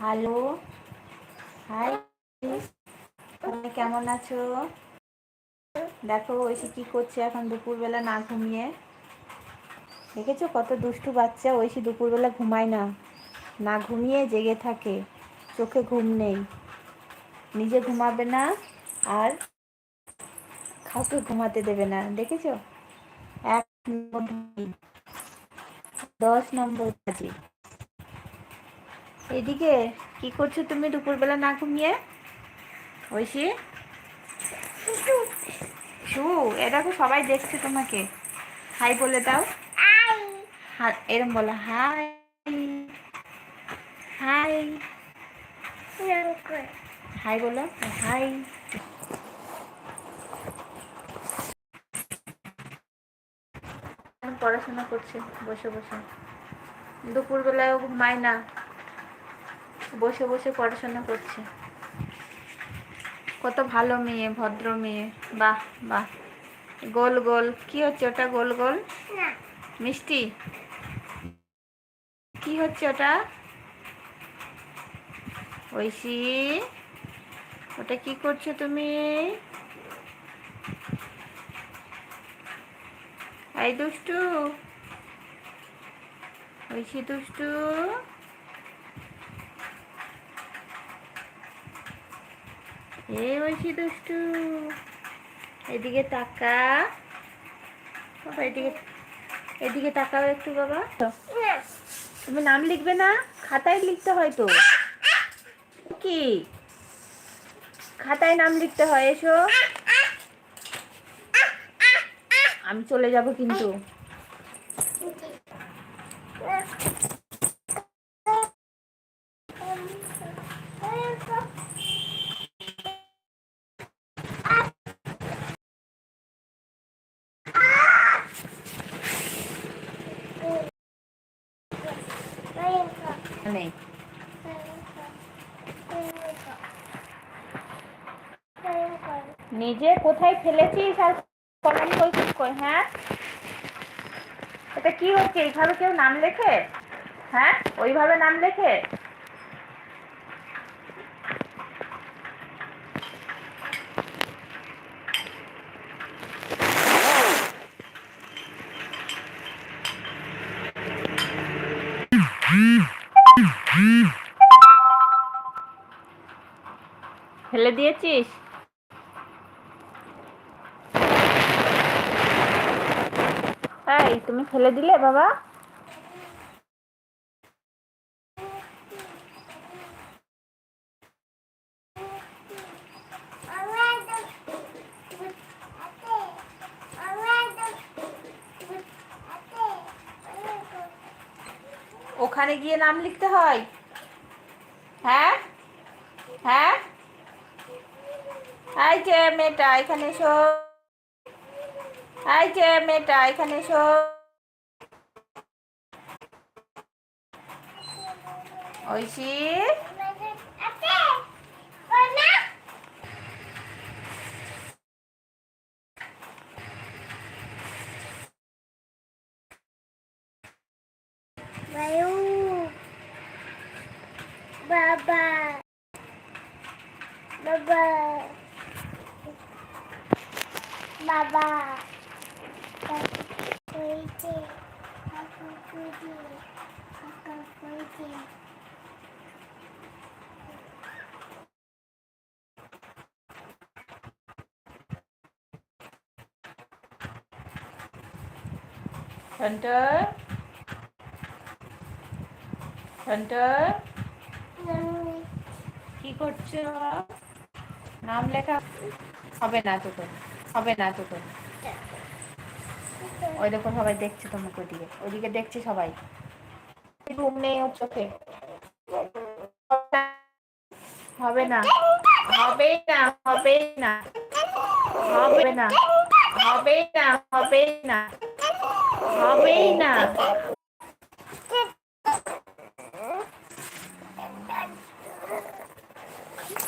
Hello, high তুমি কেমন আছো? দেখো ঐশী কি করছে এখন দুপুরবেলা না ঘুমিয়ে? দেখেছ কত দুষ্টু বাচ্চা? ঐশী দুপুরবেলা ঘুমায় না। না ঘুমিয়ে জেগে থাকে। চোখে ঘুম নেই। নিজে ঘুমাবে না আর কাউকে ঘুমাতে দেবে না। দেখেছ? এক নম্বর দশ নম্বর বাজে। এদিকে কি করছ তুমি দুপুরবেলা না ঘুমিয়ে? ঐশী? শু এ দেখো সবাই দেখছে তোমাকে। হাই বলে দাও। এরম বলো হাই। হাই। হাই বলো হাই। পড়াশোনা করছে বসে বসে। দুপুরবেলায় ঘুমায় না। বসে বসে পড়াশোনা করছে। কত ভালো মেয়ে ভদ্র মেয়ে। বাহ বাহ। গোল গোল। কি হচ্ছে ওটা গোল গোল? মিষ্টি? কি হচ্ছে ওটা? ঐশী ওটা কি করছ তুমি? এই দুষ্টু। ঐশী দুষ্টু। এ ঐশী দুষ্টু। এদিকে তাকা। বাবা এদিকে এদিকে তাকাও একটু বাবা। তুমি নাম লিখবে না? খাতায় লিখতে হয় তো। কি? খাতায় নাম লিখতে হয় এসো। আমি চলে যাব কিন্তু। নেই নিজে কোথায় ফেলেছিস আর কলম করছিস কই হ্যাঁ? এটা কি হচ্ছে? এইভাবে কেউ নাম লেখে? হ্যাঁ? ওইভাবে নাম লেখে? ফেলে দিয়েছিস? এই তুমি ফেলে দিলে বাবা? ওখানে গিয়ে নাম লিখতে হয়। হ্যাঁ? হ্যাঁ? এই যে মেয়েটা, এখানে এসো। এই যে মেয়েটা, এখানে এসো। Oishi? Baba. Ba ba. Ba ba. Ba ba. Enter. Enter. কি করছ? নাম লেখা হবে না তো হবে না তো ওই দেখো সবাই দেখছে তোমাকে ওইদিকে ওইদিকে দেখছে সবাই। ঘুম নেই ওর চোখে। হবে না হবে না হবে না হবে না হবে না হবে না হবে না।